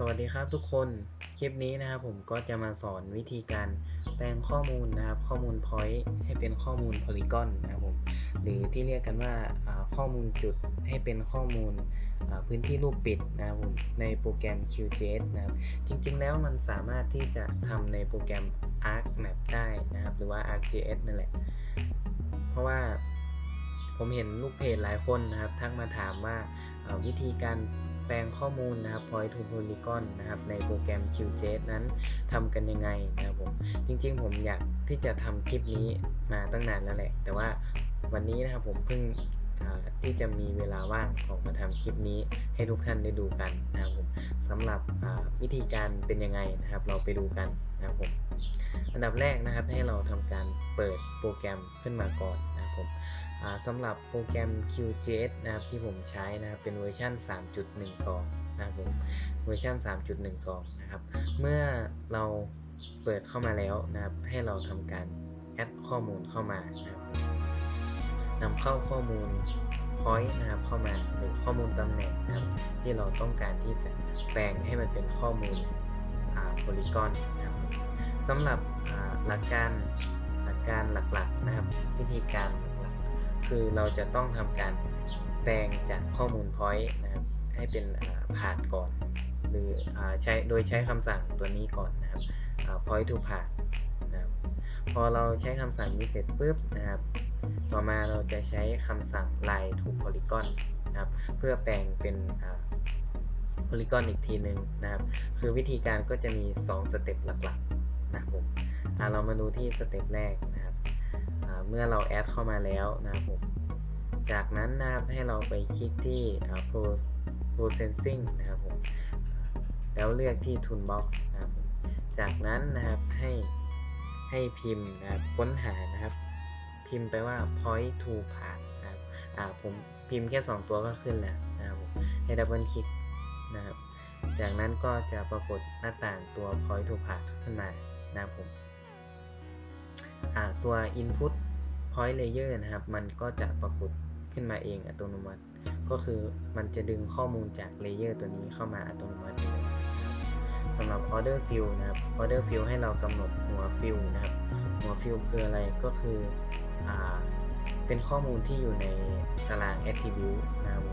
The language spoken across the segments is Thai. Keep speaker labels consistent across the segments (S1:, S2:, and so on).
S1: สวัสดีครับทุกคน คลิปนี้นะครับผมก็จะมาสอนวิธีการแปลงข้อมูลนะครับ ข้อมูล point ให้เป็นข้อมูล polygon นะครับผม หรือที่เรียกกันว่าข้อมูลจุดให้เป็นข้อมูลพื้นที่รูปปิดนะครับผมในโปรแกรม QGIS นะครับ จริงๆแล้วมันสามารถที่จะทำในโปรแกรม ArcMap ได้นะครับ หรือว่า ArcGIS นั่นแหละ เพราะว่าผมเห็นลูกเพจหลายคนนะครับ ทักมาถามว่าวิธีการ แปลงข้อมูลนะครับ point to polygon นะครับ ในโปรแกรม QGIS นั้นทำกันยังไงนะครับผม จริงๆ ผมอยากที่จะทำคลิปนี้มาตั้งนานแล้วแหละ แต่ว่าวันนี้นะครับผมเพิ่งที่จะมีเวลาว่างออกมาทำคลิปนี้ให้ทุกท่านได้ดูกันนะครับผมสำหรับวิธีการเป็นยังไงนะครับ เราไปดูกันนะครับผมอันดับแรกนะครับให้เราทำการเปิดโปรแกรมขึ้นมาก่อนนะครับผม สำหรับโปรแกรม QGIS นะครับที่ผมใช้นะครับเป็นเวอร์ชัน3.12 นะครับผมเวอร์ชัน3.12 นะครับ เมื่อเราเปิดเข้ามาแล้วนะครับ ให้เราทำการแอดข้อมูลเข้ามานะครับนำเข้าข้อมูล point นะครับเข้ามาหรือข้อมูลตำแหน่งนะครับ ที่เราต้องการที่จะแปลงให้มันเป็นข้อมูลอ่า polygon นะครับสำหรับหลักการหลักการหลักๆนะครับ วิธีการ คือเราจะต้องทำการแปลงจากข้อมูล point นะครับ ให้เป็นผ่านก่อน หรืออใช้โดยใช้คำสั่งตัวนี้ก่อนนะครับอ่า point to path นะครับพอเราใช้คำสั่งนี้เสร็จปุ๊บนะครับ ต่อมาเราจะใช้คำสั่ง line to polygon นะครับ เพื่อแปลงเป็นอ่า polygon อีกทีหนึ่งนะครับ คือวิธีการก็จะมี 2 สเต็ปหลักๆนะครับผมเรามาดูที่สเต็ปแรกนะครับ เมื่อเราแอดเข้ามาแล้วนะครับผมจากนั้นนะครับให้เราไปคลิกที่อ่า pro processing นะครับผมแล้วเลือกที่ toolbox นะครับจากนั้นนะครับให้ให้พิมพ์นะครับค้นหานะครับ พิมพ์ไปว่า point to path นะครับอ่าผมพิมพ์แค่ 2 ตัวก็ขึ้นแล้วนะครับผมให้ดับเบิลคลิกนะครับ จากนั้นก็จะปรากฏหน้าต่างตัว point to path ขึ้นมานะครับผมอ่าตัว input point layer นะครับ มันก็จะปรากฏขึ้นมาเองอัตโนมัติ ก็คือมันจะดึงข้อมูลจากเลเยอร์ตัวนี้เข้ามาอัตโนมัติเลยสำหรับ order field นะครับ order field ให้เรากำหนดหัว field นะครับ หัว field คืออะไรก็คืออเป็นข้อมูลที่อยู่ในตาราง attribute นะครับ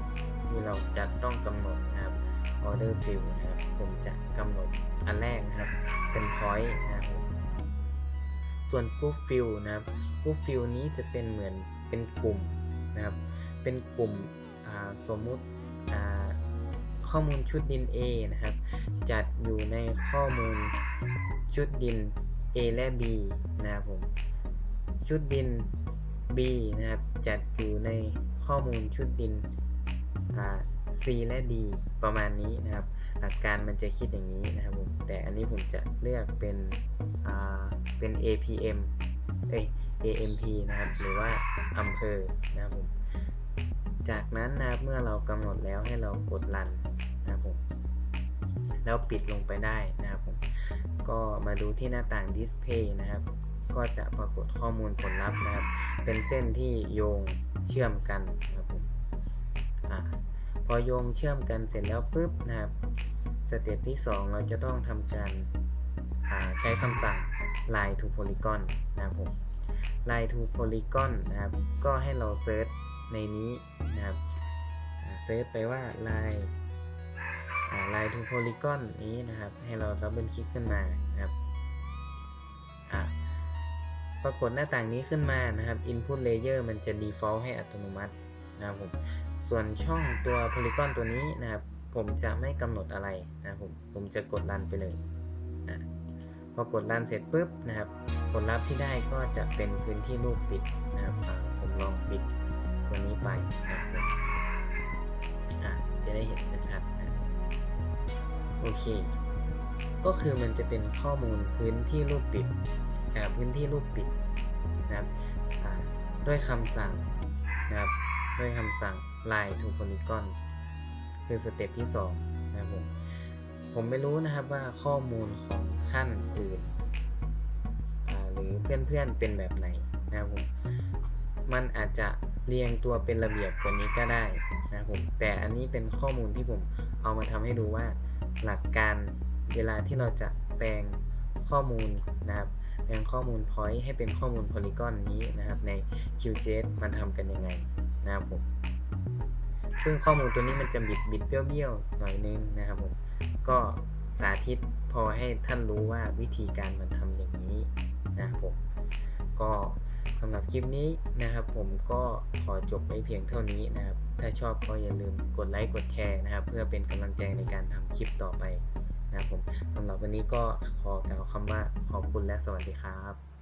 S1: ที่เราจะต้องกำหนดนะครับ order field นะครับ ผมจะกำหนดอันแรกนะครับ เป็น point นะครับ ส่วน group field นะครับ group field นี้จะเป็นเหมือนเป็นกลุ่มนะครับ เป็นกลุ่มสมมุติข้อมูลชุดดิน A นะครับ จัดอยู่ในข้อมูลชุดดิน A และ B นะครับผมชุดดิน B นะครับ จัดอยู่ในข้อมูลชุดดิน C และ D ประมาณนี้นะครับ หลักการมันจะคิดอย่างนี้นะครับผมแต่อันนี้ผมจะเลือกเป็นอ่าเป็น APM เอ้ย AMP นะครับหรือว่าอำเภอนะครับผมจากนั้นนะครับเมื่อเรากำหนดแล้วให้เรากดรันนะครับผมแล้วปิดลงไปได้นะครับผมก็มาดูที่หน้าต่าง Display นะครับ ก็จะปรากฏข้อมูลผลลัพธ์นะครับ เป็นเส้นที่โยงเชื่อมกันนะครับผมอาพอโยงเชื่อมกันเสร็จแล้วปุ๊บนะครับ เต็ปที่ 2 เราจะต้องทำการาใช้คำสั่ง line to polygon นะครับผม line to polygon นะครับ ก็ให้เราเซิร์ชในนี้นะครับเซิร์ชไปว่า line า line to polygon นี้นะครับ ให้เราดับเบิลคลิกขึ้นมานะครับปรากฏหน้าต่างนี้ขึ้นมานะครับ input layer มันจะ default ให้อัตโนมัตินะครับผม ส่วนช่องตัว polygon ตัวนี้นะครับ ผมจะไม่กำหนดอะไรนะครับผมผมจะกดรันไปเลยนะพอกดรันเสร็จปุ๊บนะครับ ผลลัพธ์ที่ได้ก็จะเป็นพื้นที่รูปปิดนะครับผมลองปิดตัวนี้ไปนะครับจะได้เห็นชัดๆนะโอเค ก็คือมันจะเป็นข้อมูลพื้นที่รูปปิดอ่าพื้นที่รูปปิดนะครับด้วยคำสั่งนะครับด้วยคำสั่ง line to polygon คือสเต็ปที่2นะครับผมผมไม่รู้นะครับว่าข้อมูลของท่านอื่นหรือเพื่อนๆเป็นแบบไหนนะครับผมมันอาจจะเรียงตัวเป็นระเบียบกว่านี้ก็ได้นะครับผมแต่อันนี้เป็นข้อมูลที่ผมเอามาทำให้ดูว่าหลักการเวลาที่เราจะแปลงข้อมูลนะครับแปลงข้อมูล point ให้เป็นข้อมูล polygon นี้นะครับใน QGIS มันทำกันยังไงนะครับผม ซึ่งข้อมูลตัวนี้มันจะบิดบิดเบี้ยวๆหน่อยนึงนะครับผม ก็สาธิตพอให้ท่านรู้ว่าวิธีการมันทำอย่างนี้นะครับผม ก็สำหรับคลิปนี้นะครับผมก็ขอจบไว้เพียงเท่านี้นะครับ ถ้าชอบก็อย่าลืมกดไลค์กดแชร์นะครับ เพื่อเป็นกำลังใจในการทำคลิปต่อไปนะครับผมสำหรับวันนี้ก็ขอกล่าวคำว่าขอบคุณและสวัสดีครับ